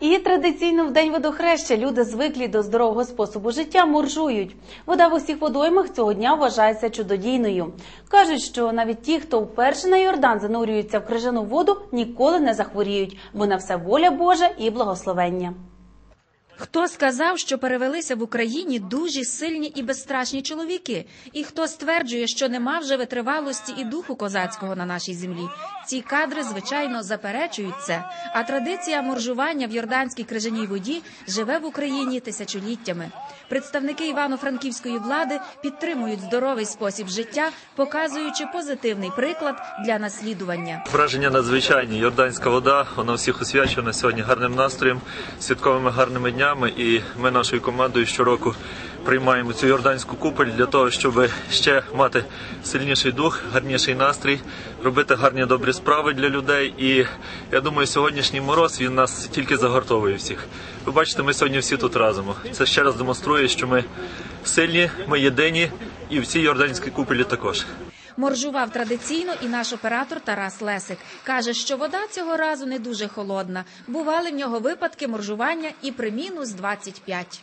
І традиційно в день водохреща люди звиклі до здорового способу життя моржують. Вода в усіх водоймах цього дня вважається чудодійною. Кажуть, що навіть ті, хто вперше на Йордан занурюються в крижану воду, ніколи не захворіють, бо на все воля Божа і благословення. Хто сказав, що перевелися в Україні дужі, сильні і безстрашні чоловіки? І хто стверджує, що нема вже витривалості і духу козацького на нашій землі? Ці кадри, звичайно, заперечують це. А традиція моржування в йорданській крижаній воді живе в Україні тисячоліттями. Представники івано-франківської влади підтримують здоровий спосіб життя, показуючи позитивний приклад для наслідування. Враження надзвичайні. Йорданська вода, вона всіх освячена сьогодні гарним настроєм, святковими гарними днями. І ми нашою командою щороку приймаємо цю йорданську купель для того, щоб ще мати сильніший дух, гарніший настрій, робити гарні добрі справи для людей. І я думаю, сьогоднішній мороз він нас тільки загортовує всіх. Ви бачите, ми сьогодні всі тут разом. Це ще раз демонструє, що ми сильні, ми єдині, і в цій йорданській купелі також. Моржував традиційно і наш оператор Тарас Лесик. Каже, що вода цього разу не дуже холодна. Бували в нього випадки моржування і при мінус 25.